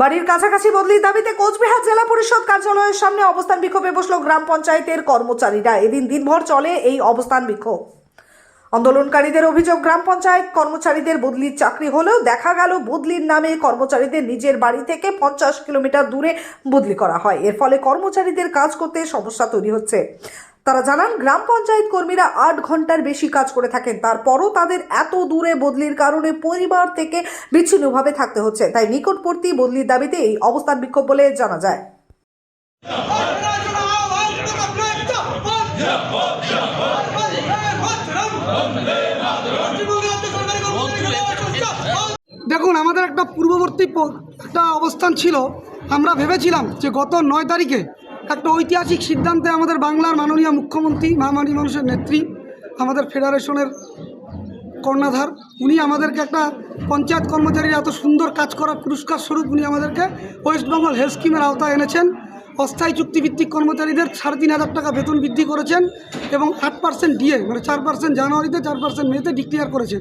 বাড়ির কাছাকাছি বদলির দাবিতে কোচবিহার জেলা পরিষদ কার্যালয়ের সামনে অবস্থান বিক্ষোভে বসল গ্রাম পঞ্চায়েতের কর্মচারীরা। এদিন দিনভর চলে এই অবস্থান বিক্ষোভ। আন্দোলনকারীদের অভিযোগ, গ্রাম পঞ্চায়েত কর্মচারীদের বদলির চাকরি হলেও দেখা গেল বদলির নামে কর্মচারীদের নিজের বাড়ি থেকে পঞ্চাশ কিলোমিটার দূরে বদলি করা হয়। এর ফলে কর্মচারীদের কাজ করতে সমস্যা তৈরি হচ্ছে। তারা জানান, গ্রাম পঞ্চায়েত কর্মীরা আট ঘণ্টার বেশি কাজ করে থাকেন। তারপরও তাদের এত দূরে বদলির কারণে পরিবার থেকে বিচ্ছিন্নভাবে থাকতে হচ্ছে। তাই নিকটবর্তী বদলির দাবিতে এই অবস্থান বিক্ষোভ বলে জানা যায়। দেখুন, আমাদের একটা পূর্ববর্তী একটা অবস্থান ছিল। আমরা ভেবেছিলাম যে গত নয় তারিখে একটা ঐতিহাসিক সিদ্ধান্তে আমাদের বাংলার মাননীয় মুখ্যমন্ত্রী মহামারী মানুষের নেত্রী, আমাদের ফেডারেশনের কর্ণাধার, উনি আমাদেরকে একটা পঞ্চায়েত কর্মচারীর এত সুন্দর কাজ করার পুরস্কার স্বরূপ উনি আমাদেরকে ওয়েস্টবেঙ্গল হেলথ স্কিমের আওতায় এনেছেন অস্থায়ী চুক্তিভিত্তিক কর্মচারীদের সাড়ে তিন হাজার টাকা বেতন বৃদ্ধি করেছেন এবং আট পার্সেন্ট ডিএ মানে চার পার্সেন্ট জানুয়ারিতে, চার পার্সেন্ট মেতে ডিক্লেয়ার করেছেন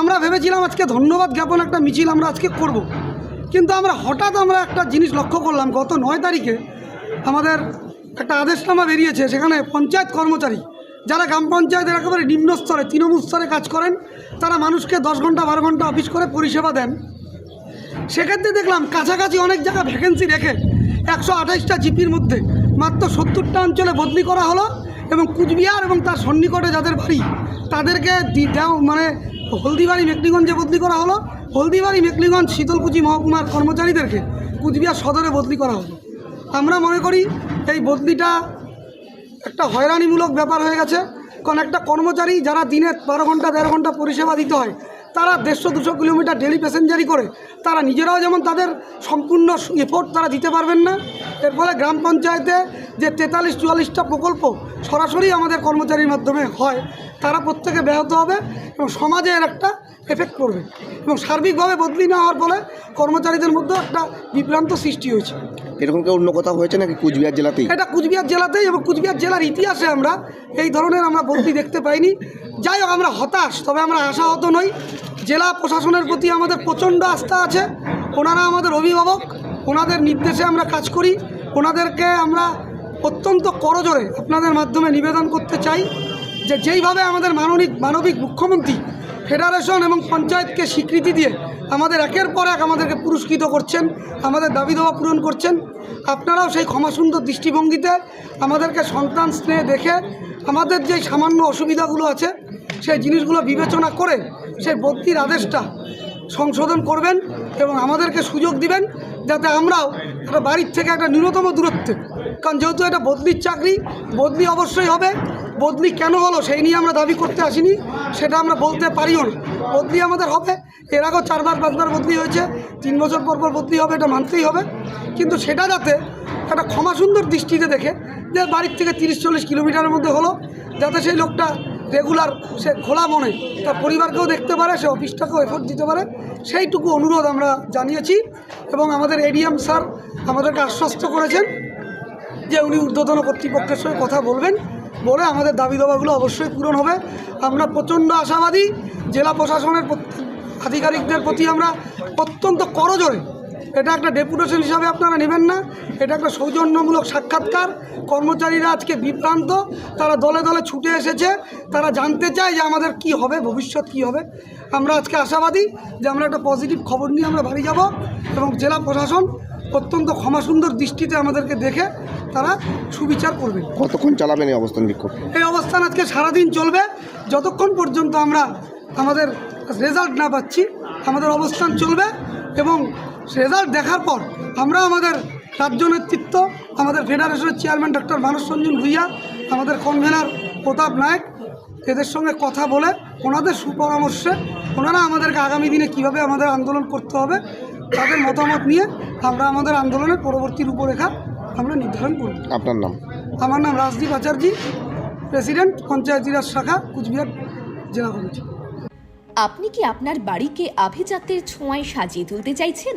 আমরা ভেবেছিলাম আজকে ধন্যবাদ জ্ঞাপন একটা মিছিল আমরা আজকে করব। কিন্তু আমরা হঠাৎ আমরা একটা জিনিস লক্ষ্য করলাম, গত নয় তারিখে আমাদের একটা আদেশনামা বেরিয়েছে, সেখানে পঞ্চায়েত কর্মচারী, যারা গ্রাম পঞ্চায়েতের একেবারে নিম্ন স্তরে, তৃণমূল স্তরে কাজ করেন, তারা মানুষকে দশ ঘণ্টা, বারো ঘণ্টা অফিস করে পরিষেবা দেন। সেক্ষেত্রে দেখলাম কাছাকাছি অনেক জায়গা ভ্যাকেন্সি রেখে একশো আঠাইশটা জিপির মধ্যে মাত্র সত্তরটা অঞ্চলে বদলি করা হলো এবং কুচবিহার এবং তার সন্নিকটে যাদের বাড়ি, তাদেরকে মানে হলদিবাড়ি, মেকলিগঞ্জে বদলি করা হলো। হলদিবাড়ি, মেকলিগঞ্জ, শীতলকুচি মহকুমার কর্মচারীদেরকে কুচবিহার সদরে বদলি করা হলো। আমরা মনে করি এই বদলিটা একটা হয়রানিমূলক ব্যাপার হয়ে গেছে। কারণ একটা কর্মচারী যারা দিনে বারো ঘণ্টা, দেড় ঘণ্টা পরিষেবা দিতে হয়, তারা দেড়শো, দুশো কিলোমিটার ডেলি প্যাসেঞ্জারি করে, তারা নিজেরাও যেমন তাদের সম্পূর্ণ এফোর্ট তারা দিতে পারবেন না। এর ফলে গ্রাম পঞ্চায়েতে যে তেতাল্লিশ, চুয়াল্লিশটা প্রকল্প সরাসরি আমাদের কর্মচারীর মাধ্যমে হয়, তারা প্রত্যেকে ব্যাহত হবে এবং সমাজে এর একটা এফেক্ট পড়বে। এবং সার্বিকভাবে বদলি না হওয়ার ফলে কর্মচারীদের মধ্যে একটা বিভ্রান্ত সৃষ্টি হয়েছে। এরকম কেউ অন্য কোথাও হয়েছে নাকি কুচবিহার জেলাতেই? এটা কুচবিহার জেলাতেই এবং কুচবিহার জেলার ইতিহাসে আমরা এই ধরনের আমরা বদলি দেখতে পাইনি। যাই হোক, আমরা হতাশ, তবে আমরা আশাহত নই। জেলা প্রশাসনের প্রতি আমাদের প্রচণ্ড আস্থা আছে। ওনারা আমাদের অভিভাবক, ওনাদের নির্দেশে আমরা কাজ করি। ওনাদেরকে আমরা অত্যন্ত করজোরে আপনাদের মাধ্যমে নিবেদন করতে চাই যে যেইভাবে আমাদের মানবিক মানবিক মুখ্যমন্ত্রী ফেডারেশন এবং পঞ্চায়েতকে স্বীকৃতি দিয়ে আমাদের একের পর এক আমাদেরকে পুরস্কৃত করছেন, আমাদের দাবি দেওয়া পূরণ করছেন। আপনারাও সেই ক্ষমাসুন্দর দৃষ্টিভঙ্গিতে আমাদেরকে সন্তান স্নেহ দেখে আমাদের যে সামান্য অসুবিধাগুলো আছে, সেই জিনিসগুলো বিবেচনা করে সেই বদলির আদেশটা সংশোধন করবেন এবং আমাদেরকে সুযোগ দিবেন যাতে আমরাও একটা বাড়ির থেকে একটা ন্যূনতম দূরত্বে, কারণ যেহেতু এটা বদলির চাকরি, বদলি অবশ্যই হবে। বদলি কেন হলো সেই নিয়ে আমরা দাবি করতে আসিনি, সেটা আমরা বলতে পারিও না। বদলি আমাদের হবে। এর আগেও চারবার, পাঁচবার বদলি হয়েছে। তিন বছর পর পর বদলি হবে, এটা মানতেই হবে। কিন্তু সেটা যাতে একটা ক্ষমাসুন্দর দৃষ্টিতে দেখে, যে বাড়ির থেকে তিরিশ, চল্লিশ কিলোমিটারের মধ্যে হলো, যাতে সেই লোকটা রেগুলার, সে খোলা মনে, তার পরিবারকেও দেখতে পারে, সে অফিসটাকেও এফোর্ট দিতে পারে, সেইটুকু অনুরোধ আমরা জানিয়েছি। এবং আমাদের এডিএম স্যার আমাদেরকে আশ্বস্ত করেছেন যে উনি ঊর্ধ্বতন কর্তৃপক্ষের সঙ্গে কথা বলবেন। বলে আমাদের দাবি দাবাগুলো অবশ্যই পূরণ হবে। আমরা প্রচণ্ড আশাবাদী, জেলা প্রশাসনের আধিকারিকদের প্রতি আমরা অত্যন্ত করজোরে, এটা একটা ডেপুটেশন হিসাবে আপনারা নেবেন না, এটা একটা সৌজন্যমূলক সাক্ষাৎকার, কর্মচারীরা আজকে বিভ্রান্ত, তারা দলে দলে ছুটে এসেছে, তারা জানতে চায় যে আমাদের কি হবে, ভবিষ্যৎ কি হবে। আমরা আজকে আশাবাদী যে আমরা একটা পজিটিভ খবর নিয়ে আমরা বাড়ি যাব এবং জেলা প্রশাসন অত্যন্ত ক্ষমাসুন্দর দৃষ্টিতে আমাদেরকে দেখে তারা সুবিচার করবে। কতক্ষণ চালাবেন এই অবস্থান বিক্ষোভ? এই অবস্থান আজকে সারাদিন চলবে। যতক্ষণ পর্যন্ত আমরা আমাদের রেজাল্ট না পাচ্ছি আমাদের অবস্থান চলবে এবং রেজাল্ট দেখার পর আমরা আমাদের রাজ্য নেতৃত্ব আমাদের ফেডারেশনের চেয়ারম্যান ডক্টর মানস রঞ্জন ভুইয়া আমাদের কনভেনার প্রতাপ নায়ক এদের সঙ্গে কথা বলে ওনাদের সুপরামর্শে ওনারা আমাদেরকে আগামী দিনে কীভাবে আমাদের আন্দোলন করতে হবে তাদের মতামত নিয়ে আমরা আমাদের আন্দোলনের পরবর্তী রূপরেখা আমরা নির্ধারণ করব। আপনার নাম? আমার নাম রাজদীপ আচার্য প্রেসিডেন্ট পঞ্চায়েতিরাজ শাখা কুচবিহার জেলা কমিটি। আপনি কি আপনার বাড়িকে আভিজাত্যের ছোঁয়ায় সাজিয়ে তুলতে চাইছেন?